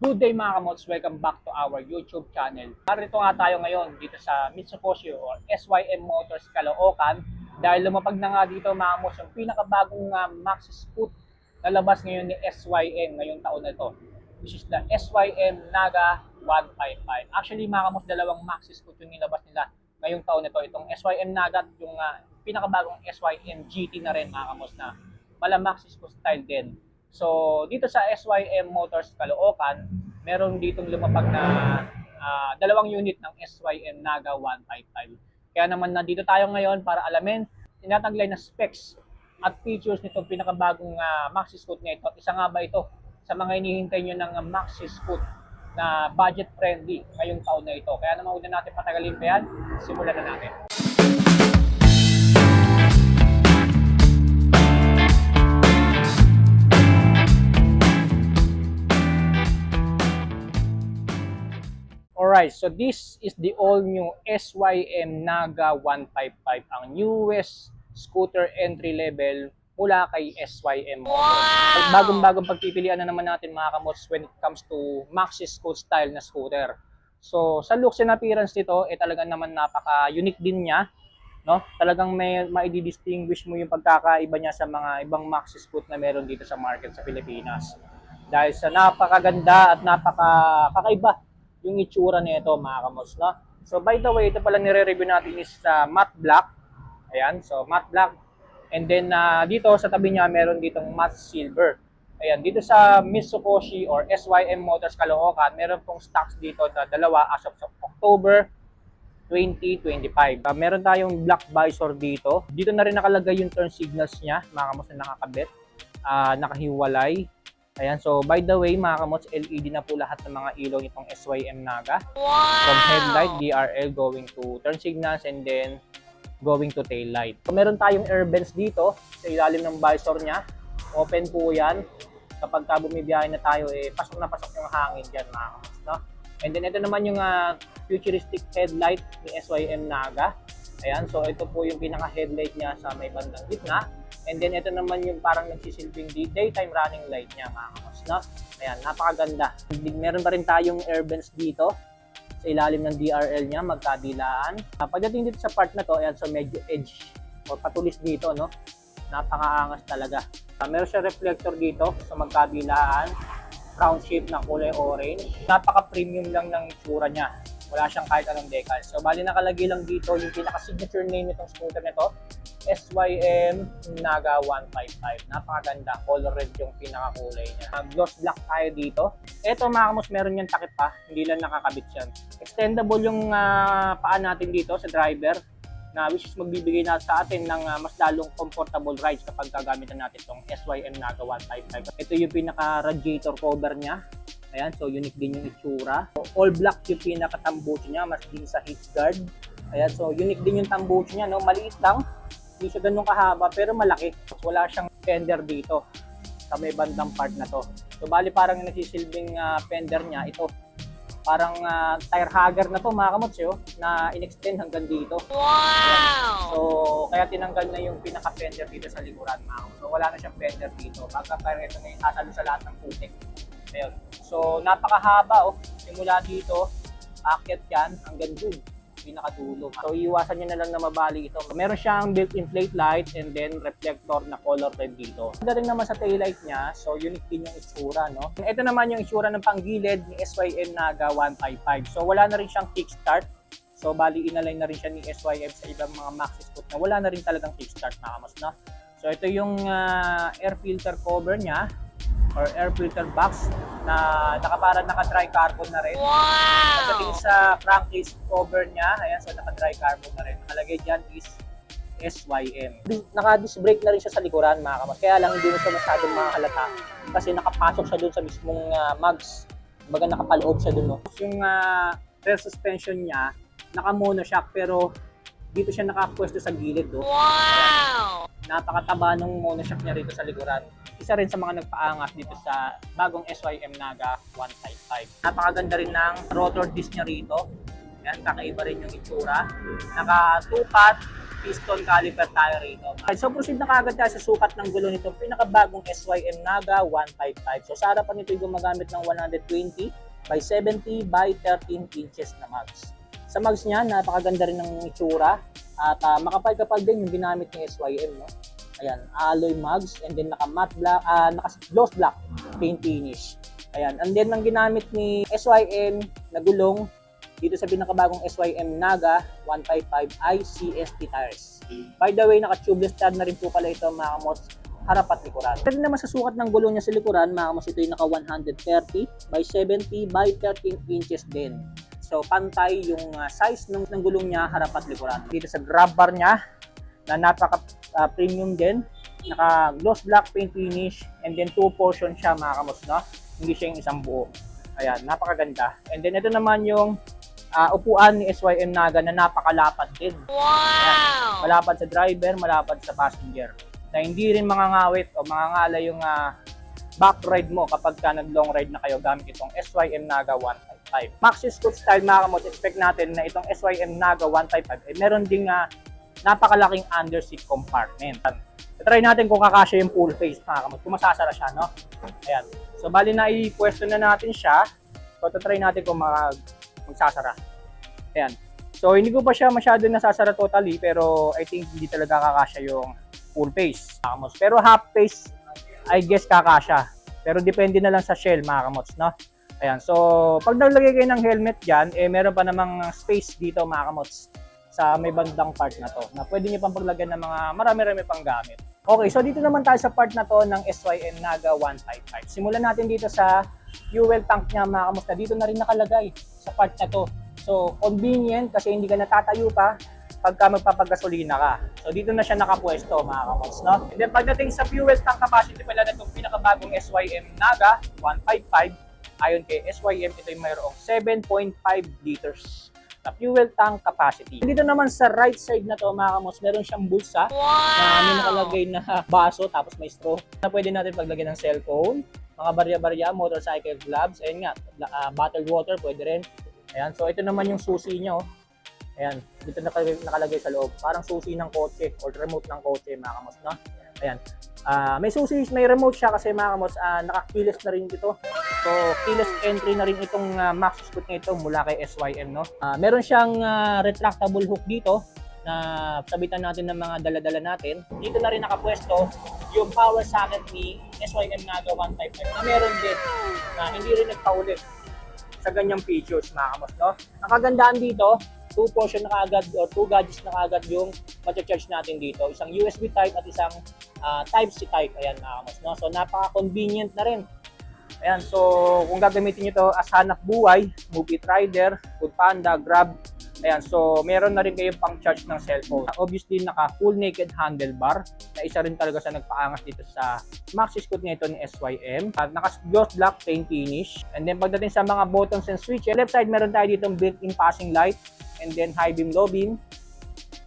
Good day mga kamots, welcome back to our YouTube channel. Narito nga tayo ngayon dito sa Mitsubishi or SYM Motors Caloocan dahil lumapag na nga dito mga kamots yung pinakabagong uh, Maxi Scoot na labas ngayon ni SYM ngayong taon na ito which is the SYM Naga 155. Actually mga kamots, dalawang Maxi Scoot yung nilabas nila ngayong taon na ito. Itong SYM Naga yung uh, pinakabagong SYM GT na rin mga kamots na mala Maxi Scoot style din. So, dito sa SYM Motors Caloocan, meron ditong lumapag na ah, dalawang unit ng SYM Naga 155. Kaya naman nandito tayo ngayon para alamin tinataglay na specs at features nitong pinakabagong ah, Maxi Scoot na ito. Isa nga ba ito sa mga hinihintay nyo ng Maxi Scoot na budget friendly ngayong taon na ito. Kaya naman huwag na natin patagalin pa yan, simulan na natin. Alright, so this is the all-new SYM Naga 155, ang newest scooter entry level mula kay SYM. At bagong-bagong pagpipilian na naman natin mga kamots when it comes to maxi scoot style na scooter. So, sa looks and appearance nito, eh talagang naman napaka-unique din niya. No? Talagang may maidi-distinguish mo yung pagkakaiba niya sa mga ibang maxi scoot na meron dito sa market sa Pilipinas. Dahil sa napakaganda at napaka-kakaiba yung itsura nito mga kamos, no? So by the way, ito pala nire-review natin is sa matte black. Ayan, so matte black. And then uh, dito sa tabi niya meron ditong matte silver. Ayan, dito sa Mitsubishi or SYM Motors Caloocan, meron pong stocks dito na dalawa as of October 2025. Uh, meron tayong black visor dito. Dito na rin nakalagay yung turn signals niya, mga kamos na nakakabit. Ah, nakahiwalay. Ayan, so by the way, mga kamots, LED na po lahat ng mga ilaw nitong SYM Naga. From headlight, DRL going to turn signals and then going to tail light. So, meron tayong air vents dito sa ilalim ng visor niya. Open po yan. Kapag ka bumibiyahe na tayo, eh, pasok na pasok yung hangin dyan, mga kamots. No? And then ito naman yung ah, futuristic headlight ni SYM Naga. Ayan, so ito po yung pinaka-headlight niya sa may bandang gitna. And then ito naman yung parang nagsisilbing daytime running light niya mga kamos, no? Ayan, napakaganda. Meron pa rin tayong air vents dito sa ilalim ng DRL niya, magkabilaan. Ah, pagdating dito sa part na to, ayan, so medyo edge or patulis dito, no? Napakaangas talaga. Ah, meron siya reflector dito sa magkabilaan, round shape na kulay orange. Napaka-premium lang ng itsura niya. Wala siyang kahit anong decal. So, bali nakalagay lang dito yung pinaka-signature name nitong scooter nito, SYM Naga 155. Napakaganda. Color red yung pinakakulay niya. Uh, gloss black tayo dito. Ito mga kamos, meron yung takip pa. Hindi lang nakakabit yan. Extendable yung ah, paa natin dito sa driver na which is magbibigay na sa atin ng ah, mas lalong comfortable rides kapag gagamitan natin itong SYM Naga 155. Ito yung pinaka-radiator cover niya. Ayan, so unique din yung itsura. All black yung pinaka-tambucho niya, mas din sa heat guard. Ayan, so unique din yung tambucho niya, no? Maliit lang, hindi siya ganun kahaba, pero malaki. Wala siyang fender dito sa may bandang part na to. So, bali parang nagsisilbing ah, fender niya, ito. Parang ah, tire hugger na to, mga kamots, yo, na in-extend hanggang dito. Wow! So, kaya tinanggal na yung pinaka-fender dito sa likuran, mga kamots. So, wala na siyang fender dito. Ito na yung sasalo sa lahat ng putik. Ayun. So, napakahaba, oh. Simula dito, akit yan hanggang dun pinakadulo. So, iwasan nyo na lang na mabali ito. Meron siyang built-in plate light and then reflector na color red dito. Rin naman sa taillight niya, so unique din yung itsura, no? Ito naman yung itsura ng panggilid ni SYM Naga 155. So, wala na rin siyang kickstart. So, bali inalign na rin siya ni SYM sa ibang mga Maxi Scoot na wala na rin talagang kickstart na kamos, no? So, ito yung ah, air filter cover niya or air filter box na nakaparang naka-dry carbon na rin. Pagdating Wow! sa crankcase cover niya, ayan, so naka-dry carbon na rin. Nakalagay dyan is SYM. Di- Naka-disc brake na rin siya sa likuran, mga kamas. Kaya lang hindi mo siya masyadong makahalata kasi nakapasok siya dun sa mismong uh, mugs. Baga nakapaloob siya dun. No? Yung uh, rear suspension niya, naka-monoshock pero dito siya nakapwesto sa gilid. No? Wow! Napakataba ng monoshock niya rito sa likuran. Isa rin sa mga nagpaangat dito sa bagong SYM Naga 155. Napakaganda rin ng rotor disc niya rito. Yan, kakaiba rin yung itsura. Naka two-cut piston caliper tayo rito. So proceed na kagad tayo sa sukat ng gulo nito. Pinakabagong SYM Naga 155. So sa harapan nito ay gumagamit ng 120 by 70 by 13 inches na mags. Sa mags niya, napakaganda rin ng itsura at ah, makapal-kapal din yung ginamit ng SYM. No? Ayan, alloy mags and then naka matte black, ah, naka gloss black paint finish. Ayan, and then ang ginamit ni SYM na gulong dito sa pinakabagong SYM Naga 155 ay CST tires. By the way, naka-tubeless tire na rin po pala ito mga kamots harap at likuran. Pwede naman sa sukat ng gulong niya sa likuran, mga kamots ito yung naka 130 by 70 by 13 inches din. So pantay yung uh, size ng, ng gulong niya harap at likuran. Dito sa grab bar niya na napaka uh, premium din, naka gloss black paint finish and then two portion siya mga kamots no. Hindi siya yung isang buo. Ayan, napakaganda. And then ito naman yung uh, upuan ni SYM Naga na napakalapad din. Wow! Malapad sa driver, malapad sa passenger. Na hindi rin mangangawit o mangangala yung ah, back ride mo kapag ka nag-long ride na kayo gamit itong SYM Naga 155. Maxi Scoop style mga kamot, expect natin na itong SYM Naga 155 ay meron ding ah, napakalaking underseat compartment. Try natin kung kakasya yung full face mga kamot, kung masasara siya, no? Ayan. So, bali na i-pwesto na natin siya. So, try natin kung mag magsasara. Ayan. So, hindi ko pa siya masyado nasasara totally, pero I think hindi talaga kakasya yung full face. Mga kamots. Pero half face, I guess kakasya. Pero depende na lang sa shell, mga kamots, no? Ayan. So, pag naglagay kayo ng helmet dyan, eh, meron pa namang space dito, mga kamots, sa may bandang part na to, na pwede nyo pang paglagyan ng mga marami-rami pang gamit. Okay, so dito naman tayo sa part na to ng SYM Naga 155. Simulan natin dito sa fuel tank niya mga kamusta. Dito na rin nakalagay sa part na to. So, convenient kasi hindi ka natatayo pa pagka magpapagasolina ka. So, dito na siya nakapwesto mga kamusta. No? And then, pagdating sa fuel tank capacity pala na itong pinakabagong SYM Naga 155, ayon kay SYM, ito yung mayroong 7.5 liters na fuel tank capacity. Dito naman sa right side na to mga kamos, meron siyang bulsa na may Wow! nakalagay na baso tapos may straw na pwede natin paglagyan ng cellphone, mga barya-barya, motorcycle gloves, ayun nga, ah, bottled water pwede rin. Ayan, so ito naman yung susi nyo. Ayan, dito nakalagay, sa loob. Parang susi ng kotse or remote ng kotse mga kamos, no? Ayan. Ah, may susi, may remote siya kasi mga kamos, ah, naka-keyless na rin dito. So, keyless entry na rin itong uh, Max Scoot na ito mula kay SYM, no? Ah, meron siyang ah, retractable hook dito na sabitan natin ng mga dala-dala natin. Dito na rin nakapwesto yung power socket ni SYM Naga 155 na meron din na hindi rin nagpaulit sa ganyang features mga kamos, no? Ang kagandaan dito, two portion na kaagad or two gadgets na kaagad yung ma-charge natin dito. Isang USB type at isang ah, Type-C type. Ayan mga kamos, no? So napaka-convenient na rin Ayan, so kung gagamitin nyo to as hanap buhay, Move It Rider, Food Panda, Grab, ayan, so meron na rin kayong pang charge ng cellphone. Obviously, naka full naked handlebar, na isa rin talaga sa nagpaangas dito sa Maxi Scoot nito ni SYM. At naka gloss black paint finish. And then pagdating sa mga buttons and switch, left side meron tayo dito built-in passing light, and then high beam, low beam.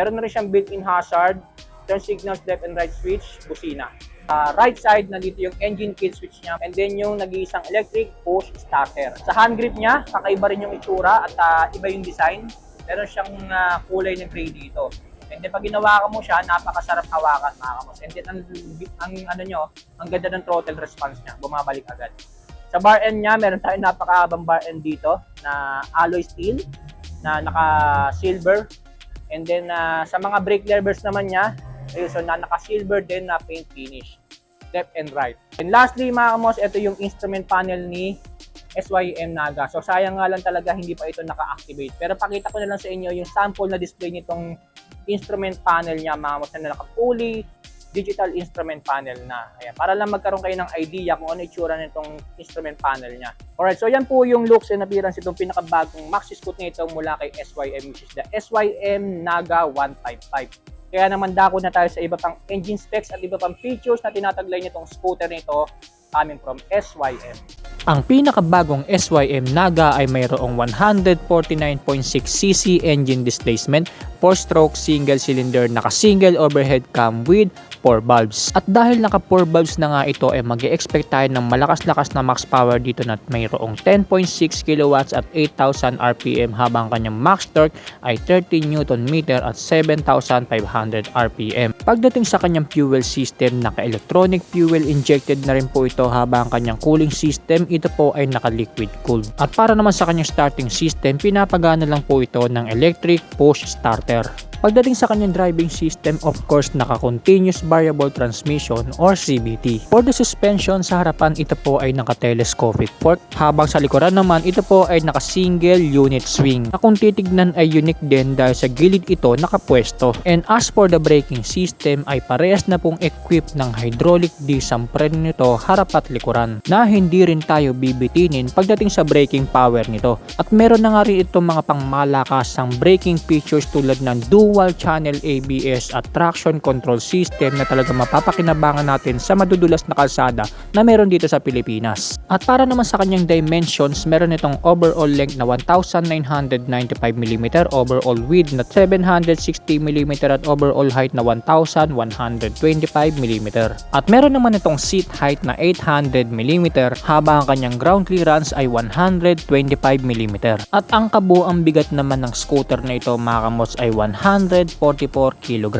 Meron na rin siyang built-in hazard, turn signals, left and right switch, busina. Uh, right side, nandito yung engine kill switch niya. And then yung nag-iisang electric push starter. Sa hand grip niya, kakaiba rin yung itsura at ah, iba yung design. Meron siyang ah, kulay na gray dito. And then pag ginawakan mo siya, napakasarap hawakan mga kamos. And then ang, ang ano nyo, ang ganda ng throttle response niya, bumabalik agad. Sa bar end niya, meron tayong napakahabang bar end dito na alloy steel na naka-silver. And then ah, sa mga brake levers naman niya, ayun, so na naka-silver din na paint finish. Left and right. And lastly mga kamos, ito yung instrument panel ni SYM Naga. So sayang nga lang talaga hindi pa ito naka-activate. Pero pakita ko na lang sa inyo yung sample na display nitong instrument panel niya mga kamos na naka-fully digital instrument panel na. Ayan, para lang magkaroon kayo ng idea kung ano itsura nitong instrument panel niya. Alright, so yan po yung looks and appearance itong pinakabagong Maxi Scoot nito mula kay SYM which is the SYM Naga 155. Kaya naman dako na tayo sa iba pang engine specs at iba pang features na tinataglay nitong scooter nito coming from SYM. Ang pinakabagong SYM Naga ay mayroong 149.6cc engine displacement, 4-stroke single cylinder naka-single overhead cam with 4 valves. At dahil naka 4 valves na nga ito ay mag expect tayo ng malakas-lakas na max power dito na mayroong 10.6 kW at 8,000 RPM habang kanyang max torque ay 30 Newton meter at 7,500 RPM. Pagdating sa kanyang fuel system, naka-electronic fuel injected na rin po ito habang kanyang cooling system ito po ay naka-liquid cooled. At para naman sa kanyang starting system, pinapagana lang po ito ng electric push starter. Pagdating sa kanyang driving system, of course, naka-continuous variable transmission or CVT. For the suspension, sa harapan ito po ay naka-telescopic fork, habang sa likuran naman ito po ay naka-single unit swing. Na kung titignan ay unique din dahil sa gilid ito nakapwesto. And as for the braking system ay parehas na pong equipped ng hydraulic disc ang preno nito harap at likuran na hindi rin tayo bibitinin pagdating sa braking power nito. At meron na nga rin itong mga pangmalakasang braking features tulad ng dual channel ABS at traction control system na talaga mapapakinabangan natin sa madudulas na kalsada na meron dito sa Pilipinas. At para naman sa kanyang dimensions, meron itong overall length na 1,995mm, overall width na 760mm at overall height na 1,125mm. At meron naman itong seat height na 800mm habang ang kanyang ground clearance ay 125mm. At ang kabuang bigat naman ng scooter na ito mga kamots ay 144 kg.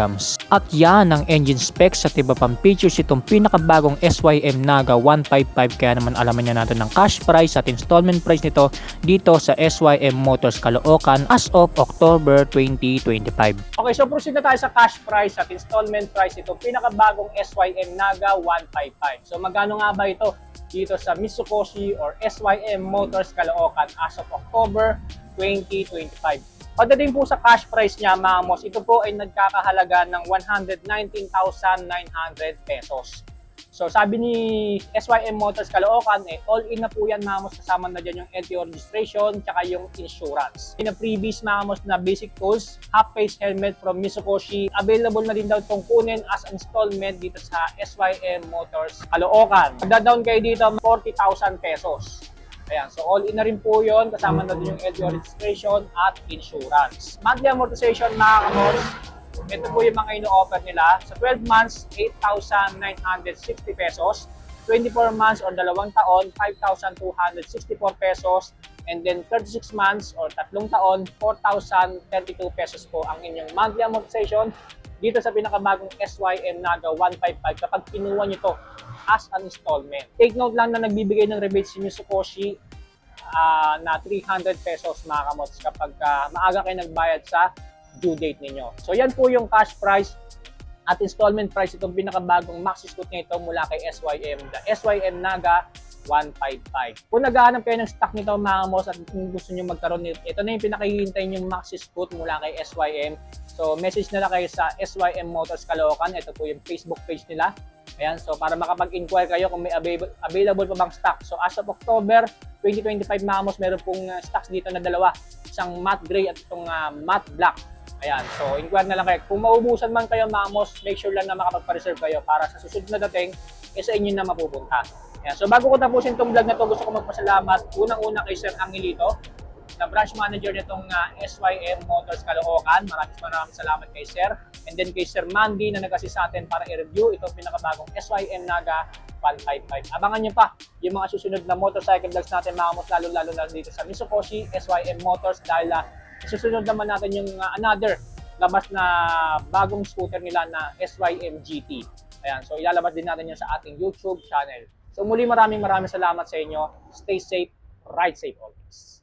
At yan ang engine specs at iba pang features itong pinakabagong SYM Naga 155 kaya naman alaman niya natin ng cash price at installment price nito dito sa SYM Motors Caloocan as of October 2025. Okay, so proceed na tayo sa cash price at installment price itong pinakabagong SYM Naga 155. So magkano nga ba ito dito sa Mitsukoshi or SYM Motors Caloocan as of October 2025? Pagdating po sa cash price niya, mga mos, ito po ay nagkakahalaga ng 119,900 pesos. So sabi ni SYM Motors Caloocan, eh, all in na po yan mga mos, kasama na dyan yung LTO registration tsaka yung insurance. In a previous mga mos na basic tools, half-face helmet from Mitsukoshi, available na din daw itong kunin as installment dito sa SYM Motors Caloocan. Magda-down kayo dito 40,000 pesos. Ayan, so all in na rin po yun, kasama na din yung LTO registration at insurance. Monthly amortization mga kamos, ito po yung mga ino-offer nila. Sa 12 months, 8,960 pesos. 24 months or dalawang taon, 5,264 pesos. And then 36 months or tatlong taon, 4,032 pesos po ang inyong monthly amortization dito sa pinakabagong SYM Naga 155 kapag kinuha nyo to as an installment. Take note lang na nagbibigay ng rebate si Mitsukoshi ah, na 300 pesos mga kamots kapag ah, maaga kayo nagbayad sa due date ninyo. So yan po yung cash price at installment price itong pinakabagong maxi scoot nito mula kay SYM, the SYM Naga 155. Kung naghahanap kayo ng stock nito mga kamos at kung gusto nyo magkaroon nito, ito na yung pinakihintay yung maxi scoot mula kay SYM. So message na lang kayo sa SYM Motors Caloocan. Ito po yung Facebook page nila. Ayan, so para makapag-inquire kayo kung may available, pa bang stock. So as of October 2025 mga kamos, meron pong uh, stocks dito na dalawa. Isang matte gray at itong uh, matte black. Ayan, so inquire na lang kayo. Kung maubusan man kayo, mamos, make sure lang na makapag-reserve kayo para sa susunod na dating, eh sa inyo na mapupunta. Ayan, so bago ko tapusin itong vlog na to, gusto ko magpasalamat unang-una kay Sir Angelito, na branch manager nitong uh, SYM Motors Caloocan. Maraming maraming salamat kay Sir. And then kay Sir Mandy na nag-assist sa atin para i-review itong pinakabagong SYM Naga 155. Abangan nyo pa yung mga susunod na motorcycle vlogs natin mga mos, lalo-lalo na dito sa Mitsukoshi SYM Motors dahil uh, susunod naman natin yung uh, another labas na bagong scooter nila na SYM GT. Ayan, so ilalabas din natin yun sa ating YouTube channel. So muli maraming maraming salamat sa inyo. Stay safe, ride safe always.